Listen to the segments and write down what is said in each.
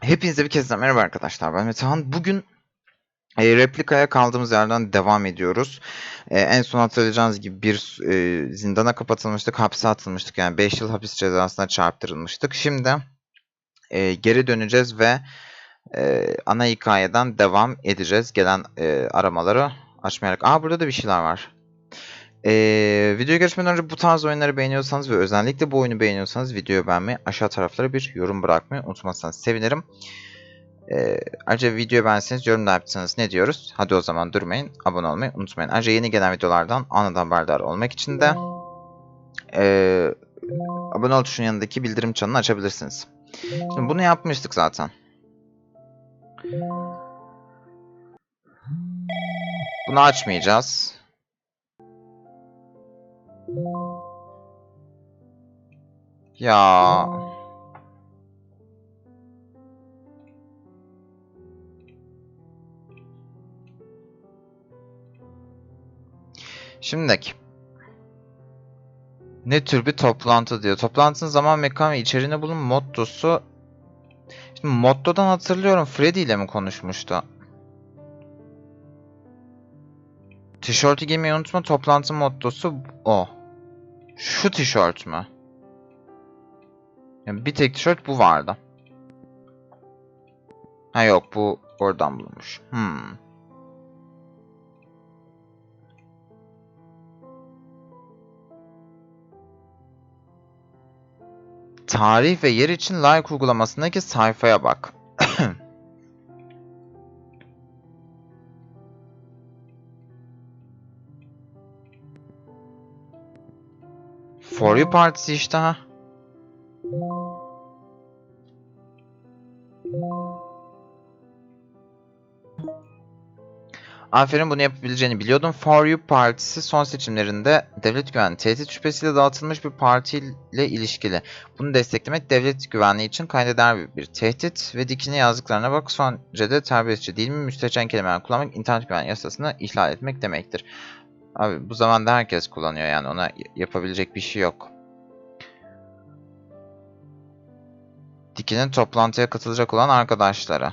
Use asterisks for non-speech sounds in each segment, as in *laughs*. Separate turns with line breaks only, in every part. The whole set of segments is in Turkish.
Hepinize bir kez daha merhaba arkadaşlar. Ben Metehan. Bugün e, replikaya kaldığımız yerden devam ediyoruz. E, en son hatırlayacağınız gibi bir e, zindana kapatılmıştık, hapse atılmıştık. Yani 5 yıl hapis cezasına çarptırılmıştık. Şimdi e, geri döneceğiz ve e, ana hikayeden devam edeceğiz. Gelen e, aramaları açmayarak. Aa burada da bir şeyler var. Ee, videoya geçmeden önce bu tarz oyunları beğeniyorsanız ve özellikle bu oyunu beğeniyorsanız videoyu beğenmeyi, aşağı taraflara bir yorum bırakmayı unutmazsanız sevinirim. Ee, ayrıca videoyu beğenseniz yorum da yapsanız ne diyoruz? Hadi o zaman durmayın, abone olmayı unutmayın. Ayrıca yeni gelen videolardan anında haberdar olmak için de ee, abone ol tuşunun yanındaki bildirim çanını açabilirsiniz. Şimdi bunu yapmıştık zaten. Bunu açmayacağız. Ya. Şimdiki. Ne tür bir toplantı diyor. Toplantının zaman mekan ve içeriğini bulun mottosu. Şimdi mottodan hatırlıyorum Freddy ile mi konuşmuştu? Tişörtü giymeyi unutma toplantı mottosu o. Şu tişört mü? Yani bir tek tişört bu vardı. Ha yok bu oradan bulunmuş. Hmm. Tarih ve yer için like uygulamasındaki sayfaya bak. *coughs* For You Partisi işte ha. Aferin bunu yapabileceğini biliyordum. For You Partisi son seçimlerinde devlet güvenliği tehdit şüphesiyle dağıtılmış bir partiyle ilişkili. Bunu desteklemek devlet güvenliği için kaydeder bir tehdit ve dikine yazdıklarına bak son de terbiyesizce değil mi müstehcen kelimeler kullanmak internet güvenliği yasasını ihlal etmek demektir. Abi bu zamanda herkes kullanıyor yani ona yapabilecek bir şey yok. Diki'nin toplantıya katılacak olan arkadaşları.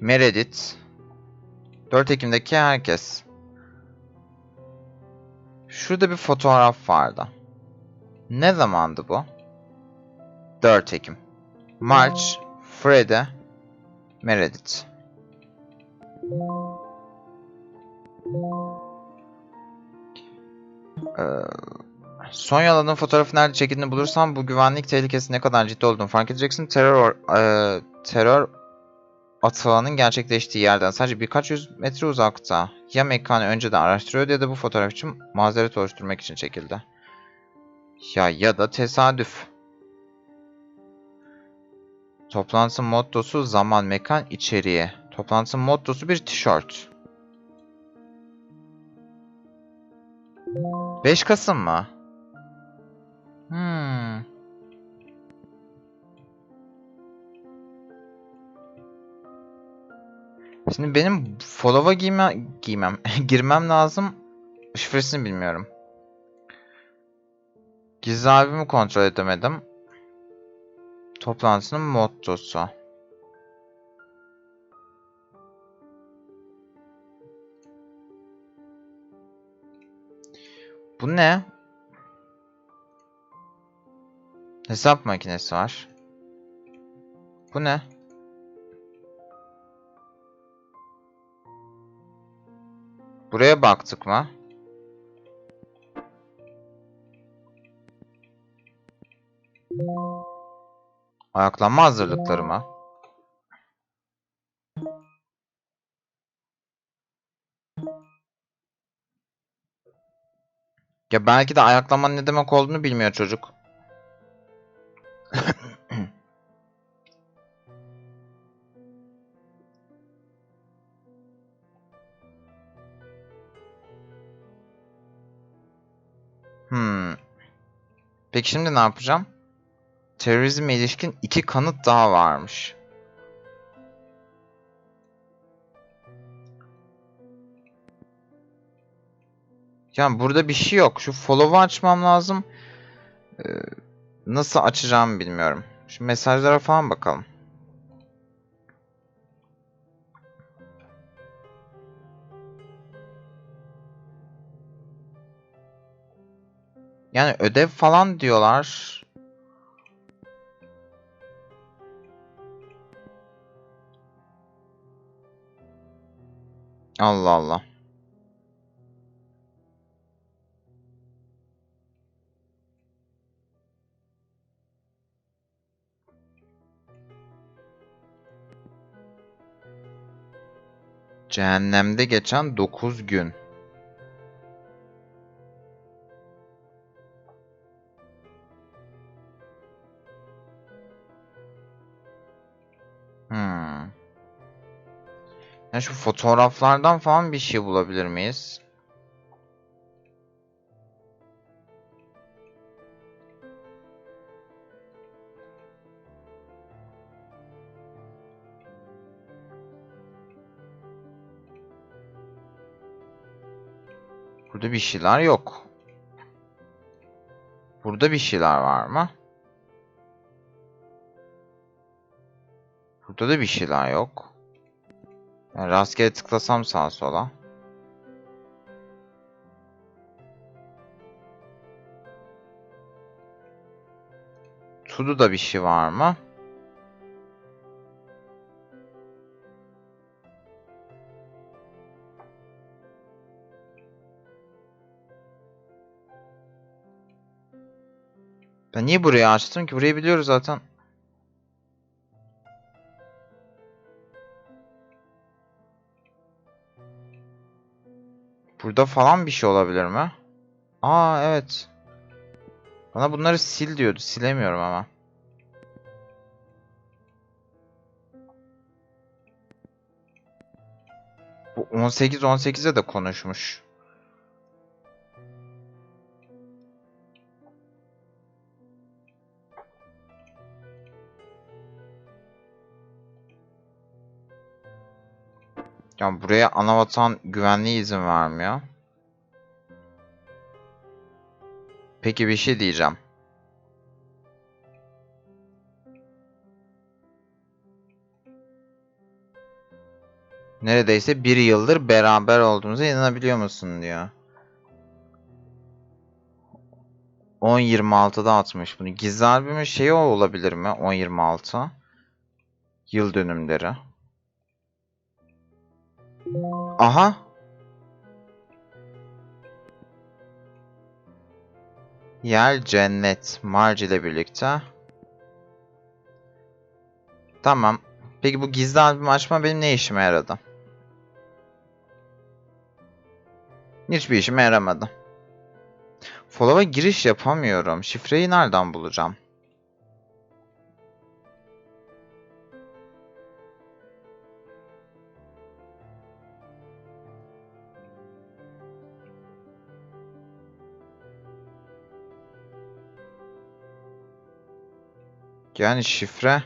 Meredith. 4 Ekim'deki herkes. Şurada bir fotoğraf vardı. Ne zamandı bu? 4 Ekim. March, Fred'e, Meredith. Ee, son yalanın fotoğrafı nerede çekildiğini bulursan bu güvenlik tehlikesi ne kadar ciddi olduğunu fark edeceksin. Terör e, terör atağının gerçekleştiği yerden sadece birkaç yüz metre uzakta. Ya mekanı önceden araştırıyordu ya da bu fotoğraf için mazeret oluşturmak için çekildi. Ya ya da tesadüf. Toplantı mottosu zaman, mekan, içeriği. Toplantı mottosu bir tişört. 5 Kasım mı? Hmm. Şimdi benim follow'a giyme, giymem, *laughs* girmem lazım. Şifresini bilmiyorum. Gizli albümü kontrol edemedim. Toplantının mottosu. Bu ne? Hesap makinesi var. Bu ne? Buraya baktık mı? Ayaklanma hazırlıkları mı? Ya belki de ayaklanmanın ne demek olduğunu bilmiyor çocuk. *laughs* Hmm. Peki şimdi ne yapacağım? Terörizme ilişkin iki kanıt daha varmış. Yani burada bir şey yok. Şu follow'u açmam lazım. Ee, nasıl açacağımı bilmiyorum. Şimdi mesajlara falan bakalım. Yani ödev falan diyorlar. Allah Allah. Cehennemde geçen 9 gün. Ya şu fotoğraflardan falan bir şey bulabilir miyiz? Burada bir şeyler yok. Burada bir şeyler var mı? Burada da bir şeyler yok. Yani rastgele tıklasam sağa sola. Todo'da bir şey var mı? Ben niye burayı açtım ki? Burayı biliyoruz zaten. Burada falan bir şey olabilir mi? Aa evet. Bana bunları sil diyordu. Silemiyorum ama. Bu 18 18'e de konuşmuş. Yani buraya anavatan güvenliği izin vermiyor. Peki bir şey diyeceğim. Neredeyse bir yıldır beraber olduğumuza inanabiliyor musun diyor. 10.26'da atmış bunu. Gizli albümün şeyi olabilir mi? 10.26. Yıl dönümleri. Aha. Yer cennet. Marge ile birlikte. Tamam. Peki bu gizli albüm açma benim ne işime yaradı? Hiçbir işime yaramadı. Follow'a giriş yapamıyorum. Şifreyi nereden bulacağım? Yani şifre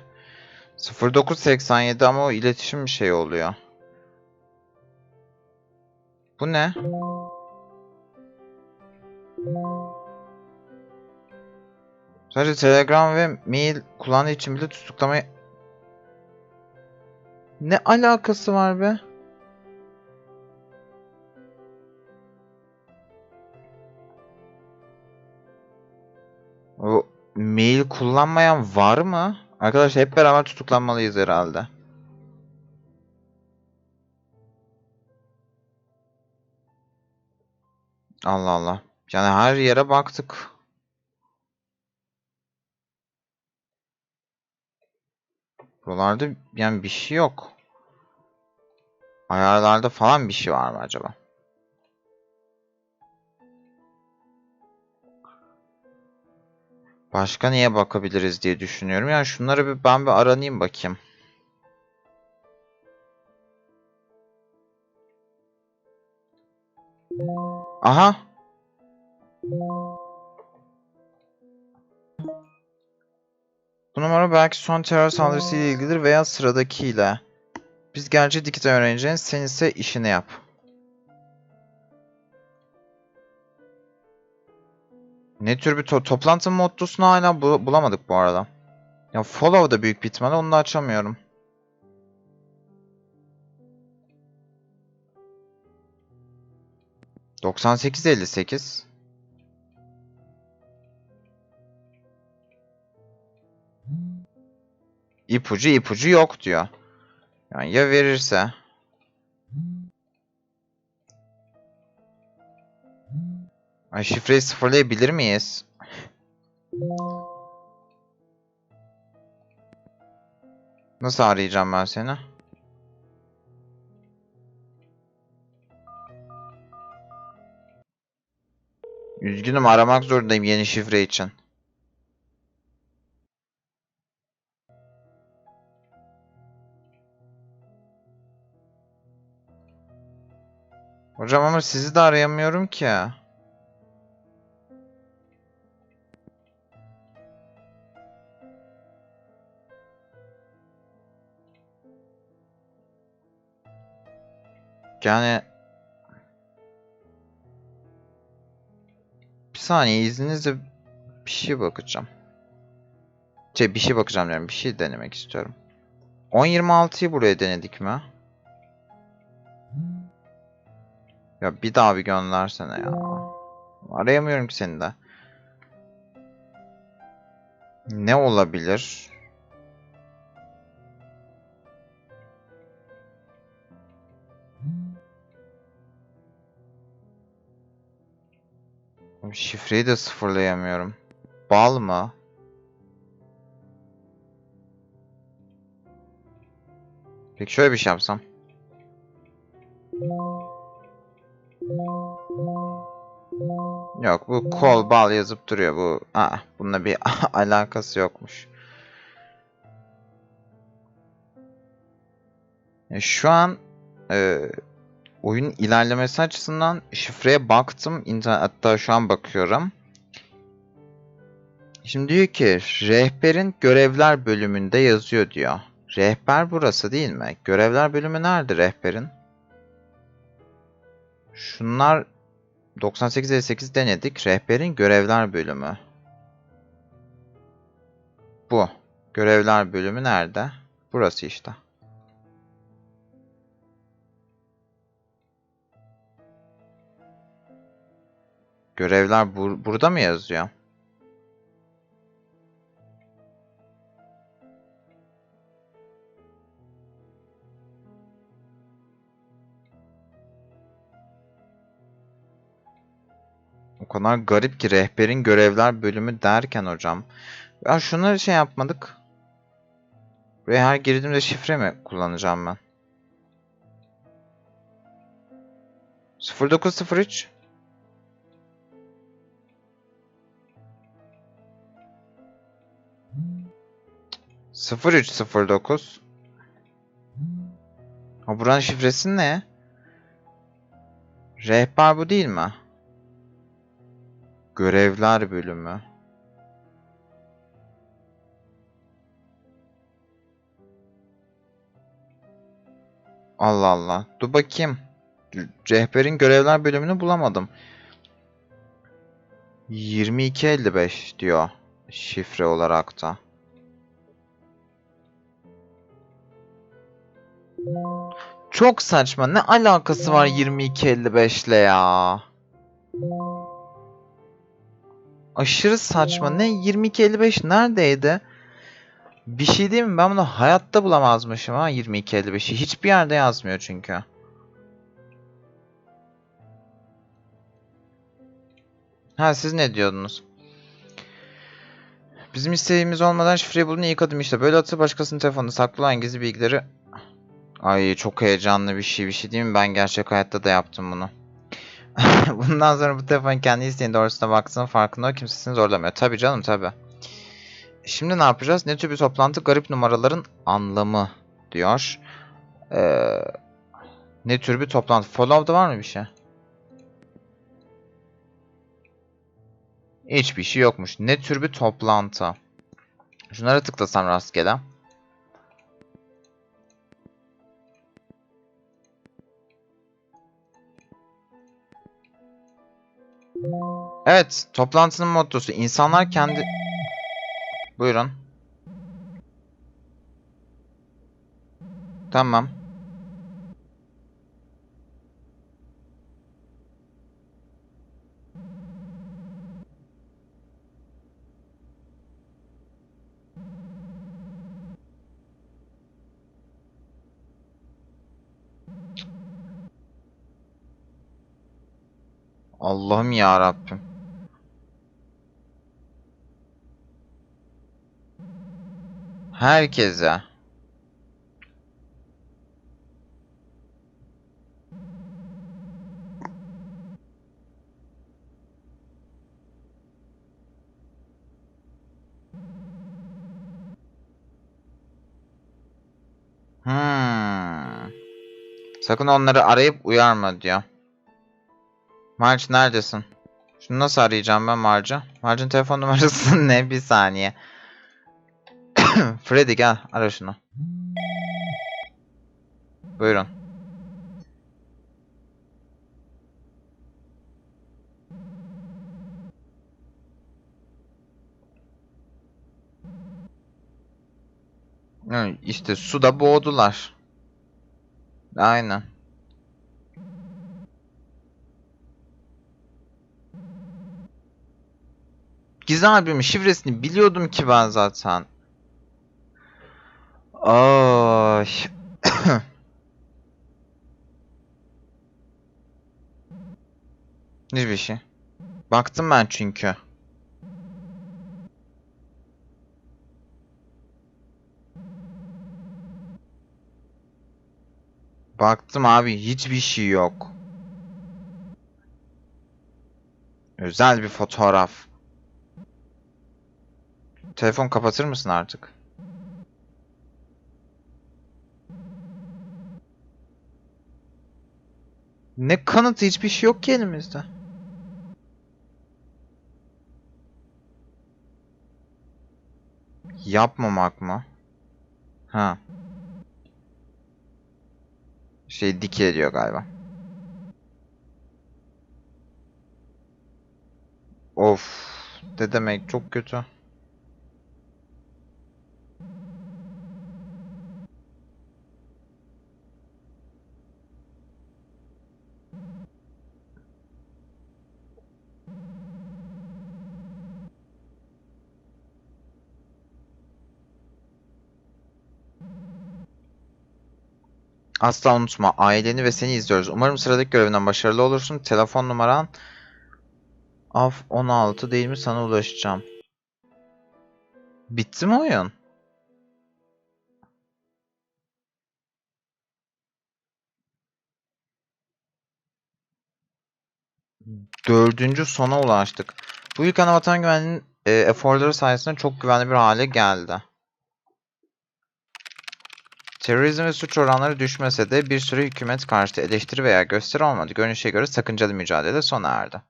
0987 ama o iletişim bir şey oluyor. Bu ne? Sadece Telegram ve mail kullandığı için bile tutuklamayı... Ne alakası var be? Mail kullanmayan var mı? Arkadaşlar hep beraber tutuklanmalıyız herhalde. Allah Allah. Yani her yere baktık. Buralarda yani bir şey yok. Ayarlarda falan bir şey var mı acaba? Başka niye bakabiliriz diye düşünüyorum. Yani şunları bir ben bir aranayım bakayım. Aha. Bu numara belki son terör saldırısı ile ilgilidir veya sıradakiyle. Biz gerçi dikital öğreneceğiz. Sen ise işini yap. Ne tür bir to- toplantı mottosunu hala bu- bulamadık bu arada. Ya follow da büyük bir onu da açamıyorum. Doksan sekiz elli sekiz. İpucu ipucu yok diyor. Yani ya verirse. Ay şifreyi sıfırlayabilir miyiz? Nasıl arayacağım ben seni? Üzgünüm aramak zorundayım yeni şifre için. Hocam ama sizi de arayamıyorum ki. Yani bir saniye izninizle bir şey bakacağım. Şey bir şey bakacağım yani bir şey denemek istiyorum. 10.26'yı buraya denedik mi? Ya bir daha bir göndersene ya. Arayamıyorum ki seni de. Ne olabilir? Şifreyi de sıfırlayamıyorum. Bal mı? Peki şöyle bir şey yapsam. Yok bu kol bal yazıp duruyor bu. Aa, bununla bir *laughs* alakası yokmuş. Ya şu an e, oyun ilerlemesi açısından şifreye baktım. İnternet, şu an bakıyorum. Şimdi diyor ki rehberin görevler bölümünde yazıyor diyor. Rehber burası değil mi? Görevler bölümü nerede rehberin? Şunlar 9858 denedik. Rehberin görevler bölümü. Bu. Görevler bölümü nerede? Burası işte. Görevler bur- burada mı yazıyor? O kadar garip ki rehberin görevler bölümü derken hocam. Ya şunları şey yapmadık. Buraya her girdiğimde şifre mi kullanacağım ben? 0903 0309 Ha buranın şifresi ne? Rehber bu değil mi? Görevler bölümü. Allah Allah. Dur bakayım. Rehberin görevler bölümünü bulamadım. 2255 diyor şifre olarak da. Çok saçma. Ne alakası var 2255 ile ya? Aşırı saçma. Ne 2255 neredeydi? Bir şey değil mi? Ben bunu hayatta bulamazmışım ha 2255'i. Hiçbir yerde yazmıyor çünkü. Ha siz ne diyordunuz? Bizim isteğimiz olmadan şifreyi bulun ilk adım işte. Böyle atıp başkasının telefonunda saklı olan gizli bilgileri... Ay çok heyecanlı bir şey bir şey değil mi? Ben gerçek hayatta da yaptım bunu. *laughs* Bundan sonra bu telefon kendi isteğin doğrusuna baksın farkında o kimsesini zorlamıyor. Tabii canım tabii. Şimdi ne yapacağız? Ne tür bir toplantı garip numaraların anlamı diyor. Ee, ne tür bir toplantı? Follow'da var mı bir şey? Hiçbir şey yokmuş. Ne tür bir toplantı? Şunlara tıklasam rastgele. Evet, toplantının mottosu. İnsanlar kendi... Buyurun. Tamam. Allah'ım ya Rabbim. Herkese. Hmm. Sakın onları arayıp uyarma diyor. Marge neredesin? Şunu nasıl arayacağım ben Marge'ı? Marge'ın telefon numarası *laughs* ne? Bir saniye. *coughs* Freddy gel ara şunu. Buyurun. İşte suda boğdular. Aynen. Gizli albümün şifresini biliyordum ki ben zaten. Ay. *coughs* Hiçbir şey. Baktım ben çünkü. Baktım abi hiçbir şey yok. Özel bir fotoğraf. Telefon kapatır mısın artık? Ne kanıtı hiçbir şey yok ki elimizde. Yapmamak mı? Ha. Şey dikey ediyor galiba. Of. Ne demek çok kötü. Asla unutma. Aileni ve seni izliyoruz. Umarım sıradaki görevinden başarılı olursun. Telefon numaran Af 16 değil mi? Sana ulaşacağım. Bitti mi oyun? Dördüncü sona ulaştık. Bu ana vatan güvenliğinin e, eforları sayesinde çok güvenli bir hale geldi. Terörizm ve suç oranları düşmese de bir süre hükümet karşıtı eleştiri veya gösteri olmadı. Görünüşe göre sakıncalı mücadele sona erdi.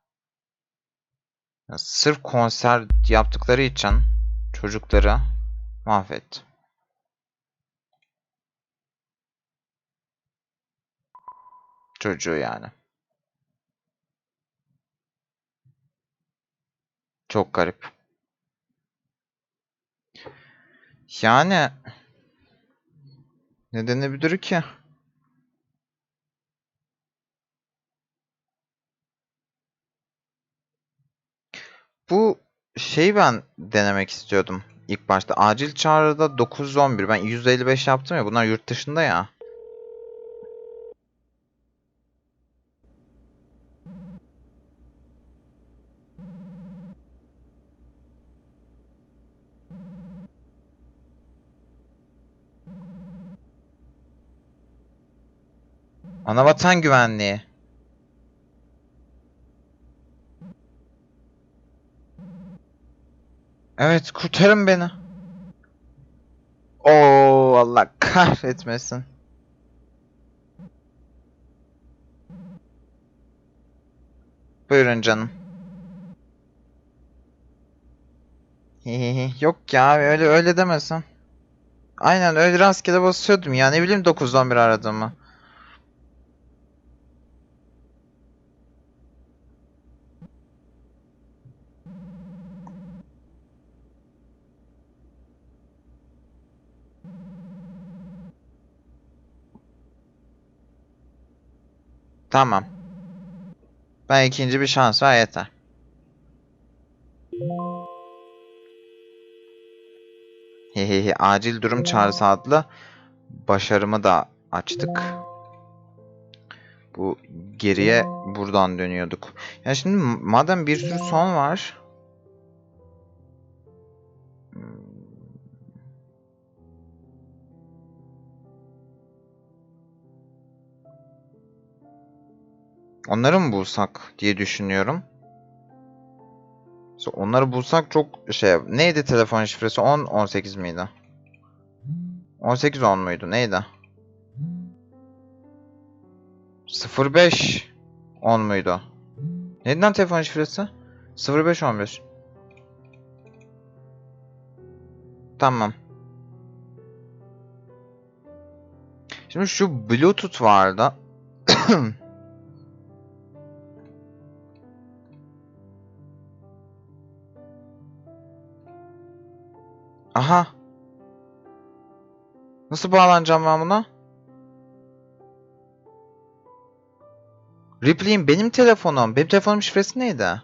Ya sırf konser yaptıkları için çocukları mahvetti. Çocuğu yani. Çok garip. Yani ne denebilir ki? Bu şey ben denemek istiyordum ilk başta. Acil çağrıda 911. Ben 155 yaptım ya. Bunlar yurt dışında ya. Anavatan güvenliği. Evet, kurtarın beni. Oo, Allah kahretmesin. Buyurun canım. *laughs* Yok ya öyle öyle demesin. Aynen öyle rastgele basıyordum ya ne bileyim 911 aradığımı. Tamam. Ben ikinci bir şans ver yeter. Hehehe acil durum çağrısı adlı başarımı da açtık. Bu geriye buradan dönüyorduk. Ya şimdi madem bir sürü son var. Onları mı bulsak diye düşünüyorum. İşte Onları bulsak çok şey... Neydi telefon şifresi? 10 18 miydi? 18 10 muydu? Neydi? 05 10 muydu? Neydi telefon şifresi? 05 11. Tamam. Şimdi şu Bluetooth vardı. *clears throat* *coughs* Aha. Nasıl bağlanacağım ben buna? Ripley'in benim telefonum. Benim telefonum şifresi neydi?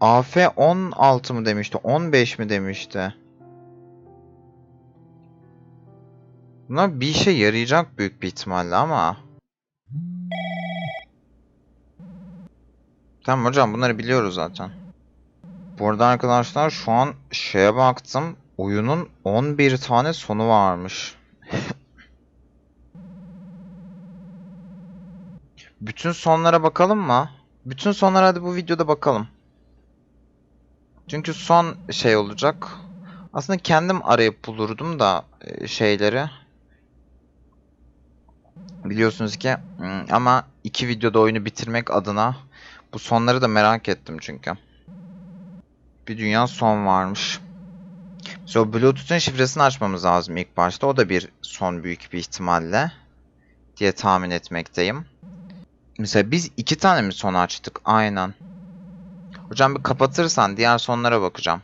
AF 16 mı demişti? 15 mi demişti? Bunlar bir işe yarayacak büyük bir ihtimalle ama. Tamam hocam bunları biliyoruz zaten. Bu arada arkadaşlar şu an şeye baktım. Oyunun 11 tane sonu varmış. *laughs* Bütün sonlara bakalım mı? Bütün sonlara hadi bu videoda bakalım. Çünkü son şey olacak. Aslında kendim arayıp bulurdum da e, şeyleri. Biliyorsunuz ki hmm, ama iki videoda oyunu bitirmek adına bu sonları da merak ettim çünkü. Bir dünya son varmış. So Bluetooth'un şifresini açmamız lazım ilk başta. O da bir son büyük bir ihtimalle diye tahmin etmekteyim. Mesela biz iki tane mi son açtık? Aynen. Hocam bir kapatırsan diğer sonlara bakacağım.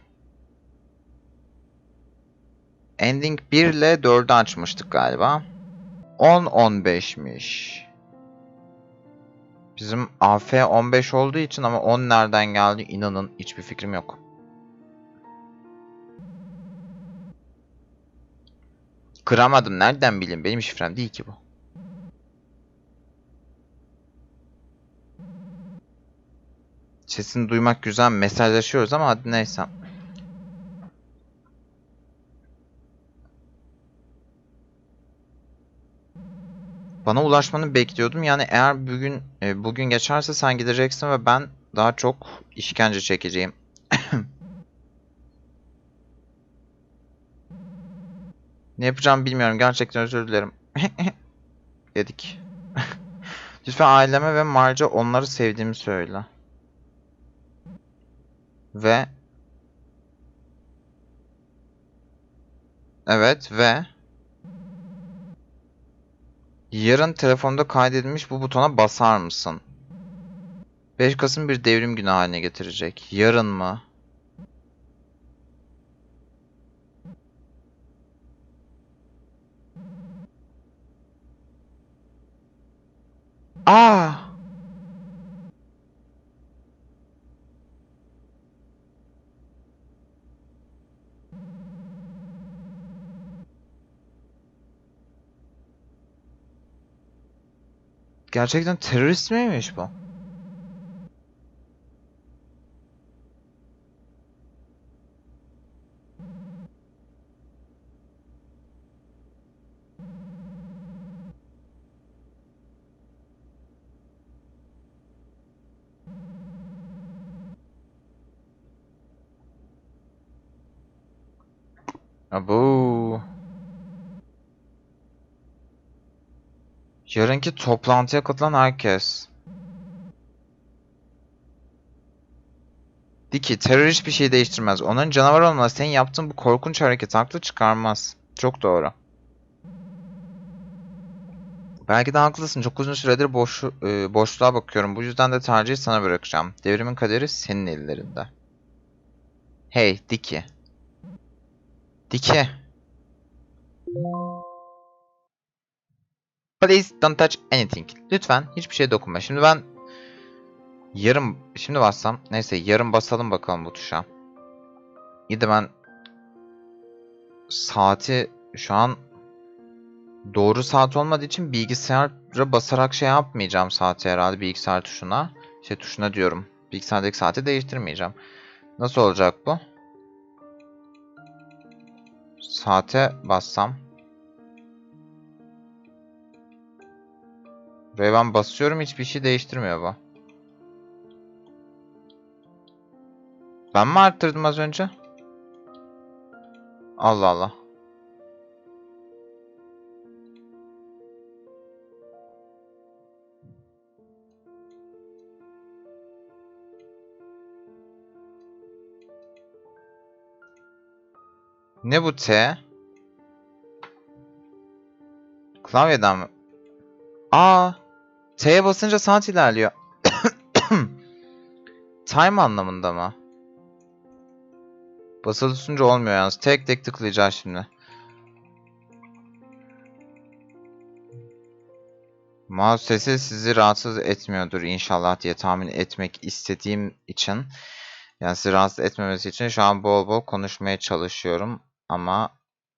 Ending 1 ile 4'ü açmıştık galiba. 10-15'miş. Bizim AF 15 olduğu için ama 10 nereden geldi inanın hiçbir fikrim yok. Kıramadım. Nereden bileyim? Benim şifrem değil ki bu. Sesini duymak güzel. Mesajlaşıyoruz ama hadi neyse. Bana ulaşmanı bekliyordum. Yani eğer bugün e, bugün geçerse sen gideceksin ve ben daha çok işkence çekeceğim. *coughs* Ne yapacağımı bilmiyorum. Gerçekten özür dilerim. *coughs* Dedik. *laughs* Lütfen aileme ve Marca onları sevdiğimi söyle. Ve Evet ve Yarın telefonda kaydedilmiş bu butona basar mısın? 5 Kasım bir devrim günü haline getirecek. Yarın mı? Aa! Gerçekten terörist miymiş bu? Abu. Yarınki toplantıya katılan herkes. Diki, terör hiçbir şey değiştirmez. Onların canavar olması senin yaptığın bu korkunç hareket haklı çıkarmaz. Çok doğru. Belki de haklısın. Çok uzun süredir boş, e, boşluğa bakıyorum. Bu yüzden de tercihi sana bırakacağım. Devrimin kaderi senin ellerinde. Hey, Diki. Dike. Please don't touch anything. Lütfen hiçbir şeye dokunma. Şimdi ben yarım şimdi bassam neyse yarım basalım bakalım bu tuşa. İyi de ben saati şu an doğru saat olmadığı için bilgisayara basarak şey yapmayacağım saati herhalde bilgisayar tuşuna. Şey tuşuna diyorum. Bilgisayardaki saati değiştirmeyeceğim. Nasıl olacak bu? Saate bassam. Ve ben basıyorum hiçbir şey değiştirmiyor bu. Ben mi arttırdım az önce? Allah Allah. Ne bu T? Klavyeden mi? Aa, T'ye basınca saat ilerliyor. *coughs* Time anlamında mı? Basılı tutunca olmuyor yalnız. Tek tek tıklayacağız şimdi. Mouse sesi sizi rahatsız etmiyordur inşallah diye tahmin etmek istediğim için. Yani sizi rahatsız etmemesi için şu an bol bol konuşmaya çalışıyorum. Ama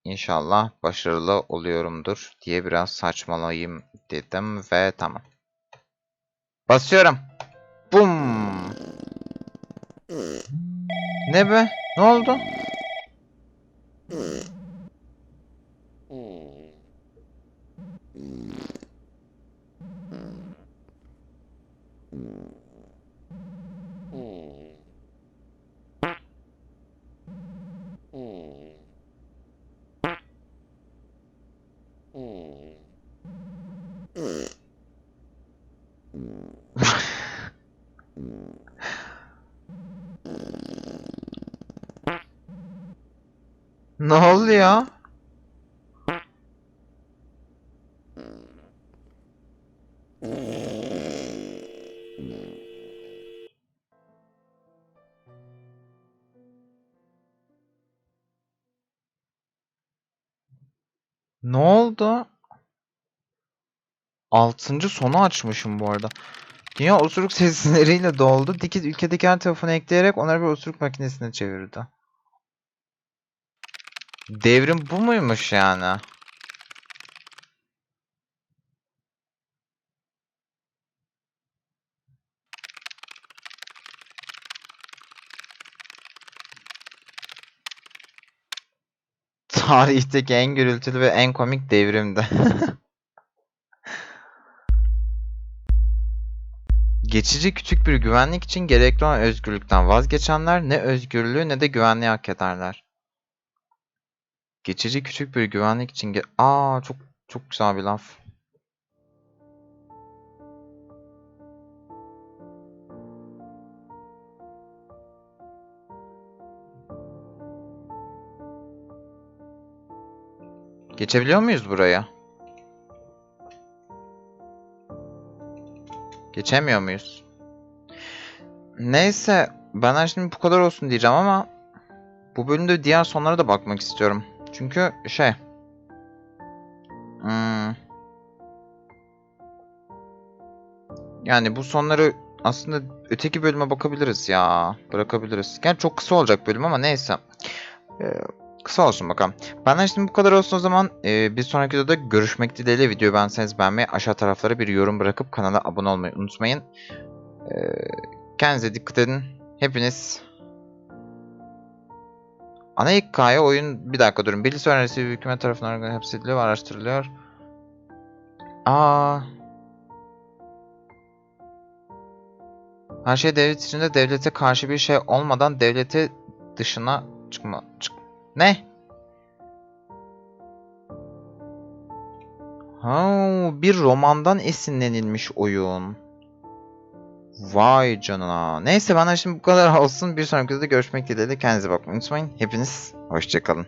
inşallah başarılı oluyorumdur diye biraz saçmalayayım dedim ve tamam. Basıyorum. Bum. Ne be? Ne oldu? Ne oluyor? Ne oldu? Altıncı sonu açmışım bu arada. Dünya osuruk *laughs* sesleriyle doldu. Dikiz ülkedeki her telefonu ekleyerek onları bir osuruk makinesine çevirdi. Devrim bu muymuş yani? *laughs* Tarihteki en gürültülü ve en komik devrimdi. *laughs* Geçici küçük bir güvenlik için gerekli olan özgürlükten vazgeçenler ne özgürlüğü ne de güvenliği hak ederler. Geçici küçük bir güvenlik için ge Aa çok çok güzel bir laf. Geçebiliyor muyuz buraya? Geçemiyor muyuz? Neyse, benden şimdi bu kadar olsun diyeceğim ama bu bölümde diğer sonlara da bakmak istiyorum. Çünkü şey... Hmm, yani bu sonları aslında öteki bölüme bakabiliriz ya. Bırakabiliriz. Gerçi çok kısa olacak bölüm ama neyse. Ee, kısa olsun bakalım. Benden şimdi bu kadar olsun o zaman. Ee, bir sonraki videoda görüşmek dileğiyle. Videoyu beğenseniz beğenmeyi, aşağı taraflara bir yorum bırakıp kanala abone olmayı unutmayın. Ee, kendinize dikkat edin. Hepiniz Ana hikaye oyun bir dakika durun. Birisi önerisi bir hükümet tarafından hapsediliyor ve araştırılıyor. Aa. Her şey devlet içinde devlete karşı bir şey olmadan devlete dışına çıkma. Çık ne? Ha, bir romandan esinlenilmiş oyun. Vay canına. Neyse bana şimdi bu kadar olsun. Bir sonraki videoda görüşmek dileğiyle. Kendinize bakmayı unutmayın. Hepiniz hoşçakalın.